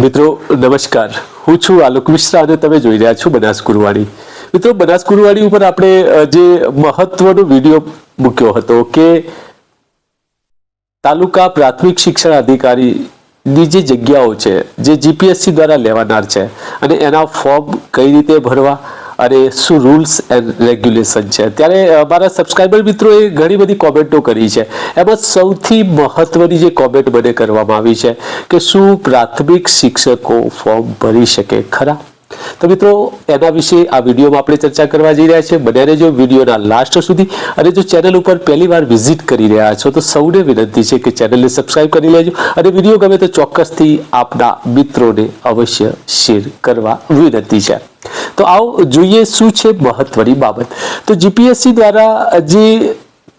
મિત્રો, નમસ્કાર. હું છું આલોક મિશ્રા અને તમે જોઈ રહ્યા છો બનાસ ગુરુવાણી. મિત્રો, બનાસ ગુરુવાણી ઉપર આપણે જે મહત્વનો વીડિયો મૂક્યો હતો કે તાલુકા પ્રાથમિક શિક્ષણ અધિકારીની જે જગ્યાઓ છે, જે જીપીએસસી દ્વારા લેવાનાર છે, અને એના ફોર્મ કઈ રીતે ભરવા અને શું રૂલ્સ એન્ડ રેગ્યુલેશન છે? ત્યારે અમારા સબસ્ક્રાઈબર મિત્રોએ ઘણી બધી કોમેન્ટો કરી છે. એમાં સૌથી મહત્વની જે કોમેન્ટ મને કરવામાં આવી છે કે શું પ્રાથમિક શિક્ષકો ફોર્મ ભરી શકે? ખરા? તો મિત્રો, એના વિશે આ વિડીયોમાં આપણે ચર્ચા કરવા જઈ રહ્યા છીએ. બધાને જો વિડીયોના લાસ્ટ સુધી. અને જો ચેનલ ઉપર પહેલી વાર વિઝિટ કરી રહ્યા છો, તો સૌને વિનંતી છે કે ચેનલને સબસ્ક્રાઈબ કરી લેજો. અને વીડિયો ગમે તો ચોક્કસથી આપના મિત્રોને અવશ્ય શેર કરવા વિનંતી છે. તો આવો જોઈએ શું છે મહત્વની બાબત. તો જીપીએસસી દ્વારા જે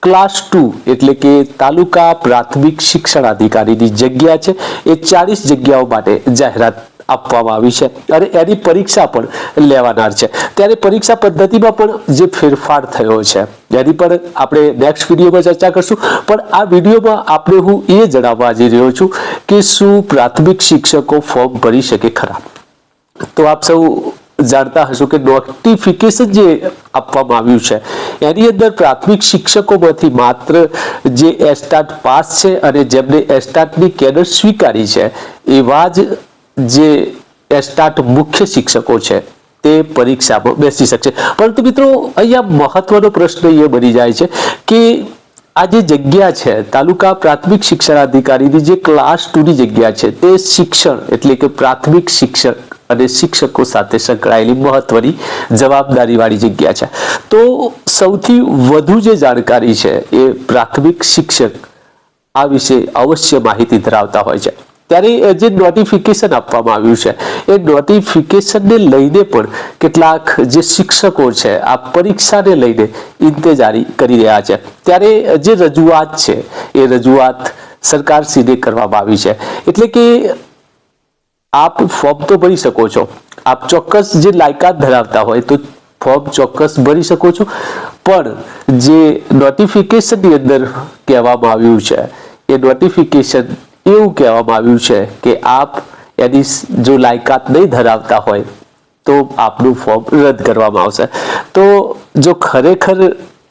ક્લાસ ટુ એટલે કે તાલુકા પ્રાથમિક શિક્ષણ અધિકારીની જગ્યા છે, એ ચાલીસ જગ્યાઓ માટે જાહેરાત આપવામાં આવી છે અને એની પરીક્ષા પણ લેવાનાર છે. ત્યારે પરીક્ષા પદ્ધતિમાં પણ જે ફેરફાર થયો છે, એની પણ આપણે નેક્સ્ટ વિડીયોમાં ચર્ચા કરશું. પણ આ વિડીયોમાં આપણે હું એ જણાવવા જઈ રહ્યો છું કે શું પ્રાથમિક શિક્ષકો ફોર્મ ભરી શકે ખરા. તો આપ સૌ જાણતા હશો કે નોટિફિકેશન જે આપવામાં આવ્યું છે, એની અંદર પ્રાથમિક શિક્ષકોમાંથી માત્ર જે એસ્ટાટ પાસ છે અને જેમને એસ્ટાટની કેડર સ્વીકારી છે, એવા જ જે એસ્ટાટ મુખ્ય શિક્ષકો છે, તે પરીક્ષામાં બેસી શકશે. પરંતુ મિત્રો, અહીંયા મહત્વનો પ્રશ્ન એ બની જાય છે કે આ જે જગ્યા છે, તાલુકા પ્રાથમિક શિક્ષણ અધિકારીની જે ક્લાસ ટુની જગ્યા છે, તે શિક્ષણ એટલે કે પ્રાથમિક શિક્ષણ અને શિક્ષકો સાથે સંકળાયેલી મહત્વની જવાબદારી વાળી જગ્યા છે. તો સૌથી વધુ જે જાણકારી છે એ પ્રાથમિક શિક્ષક આ વિશે અવશ્ય માહિતી ધરાવતા હોય છે. ત્યારે જે નોટિફિકેશન આપવામાં આવ્યું છે, એ નોટિફિકેશનને લઈને પણ કેટલાક જે શિક્ષકો છે આ પરીક્ષાને લઈને ઇંતજારી કરી રહ્યા છે. ત્યારે જે રજૂઆત છે, એ રજૂઆત સરકારશ્રીને કરવામાં આવી છે. એટલે કે આપ ફોર્મ તો ભરી શકો છો. આપ ચોક્કસ જે લાયકાત ધરાવતા હોય તો ફોર્મ ચોક્કસ ભરી શકો છો. પણ જે નોટિફિકેશનની અંદર કહેવામાં આવ્યું છે, એ નોટિફિકેશન એવું કહેવામાં આવ્યું છે કે આપ એની જો લાયકાત નહીં ધરાવતા હોય તો આપનું ફોર્મ રદ કરવામાં આવશે. તો જો ખરેખર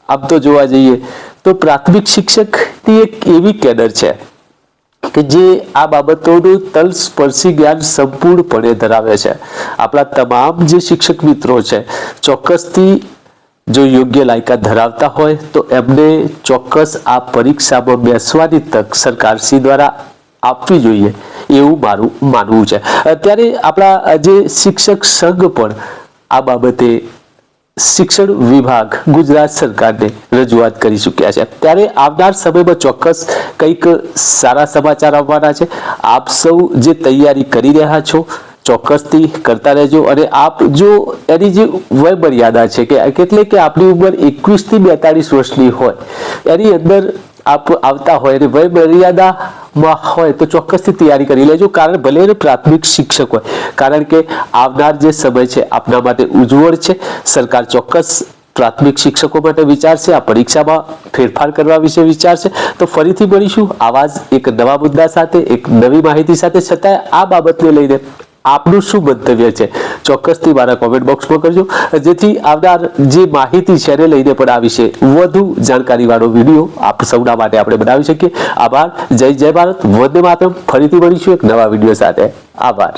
આમ તો જોવા જઈએ તો પ્રાથમિક શિક્ષકની એક એવી કેડર છે કે જે આ બાબતોનું તલસ્પર્શી જ્ઞાન સંપૂર્ણપણે ધરાવે છે. આપણા તમામ જે શિક્ષક મિત્રો છે, ચોક્કસથી જો યોગ્ય લાયકાત ધરાવતા હોય, તો એમને ચોક્કસ આ પરીક્ષામાં બેસવાની તક સરકારશ્રી દ્વારા આપવી જોઈએ એવું મારું માનવું છે. અત્યારે આપણા જે શિક્ષક સંઘ પણ આ બાબતે શિક્ષણ વિભાગ ગુજરાત સરકારને રજૂઆત કરી ચૂક્યા છે. ત્યારે આવનાર સમયમાં ચોક્કસ કંઈક સારા સમાચાર આવવાના છે. આપ સૌ જે તૈયારી કરી રહ્યા છો, ચોક્કસથી કરતા રહેજો અને આપ જો એની જે વય મર્યાદા છે કે એટલે કે આપની ઉંમર એકવીસથી બેતાળીસ વર્ષની હોય, એની અંદર આપ આવતા હોય અને વય મર્યાદામાં હોય તો ચોક્કસથી તૈયારી કરી લેજો, કારણ ભલે પ્રાથમિક શિક્ષક હોય. કારણ કે આવનાર જે સમય છે, આપના માટે ઉજ્જવળ છે. સરકાર ચોક્કસ પ્રાથમિક શિક્ષકો માટે વિચારશે, આ પરીક્ષામાં ફેરફાર કરવા વિશે વિચારશે. તો ફરીથી મળીશું આવા જ એક નવા મુદ્દા સાથે, એક નવી માહિતી સાથે. છતાંય આ બાબતને લઈને આપનું શું મંતવ્ય છે? ચોક્કસથી મારા કોમેન્ટ બોક્સમાં કરજો. જેથી આવનાર જે માહિતી છે એને લઈને પણ આ વિશે વધુ જાણકારી વાળો વીડિયો આપ સૌના માટે આપણે બનાવી શકીએ. આભાર. જય જય ભારત. વંદે માતરમ. ફરીથી મળીશું એક નવા વીડિયો સાથે. આભાર.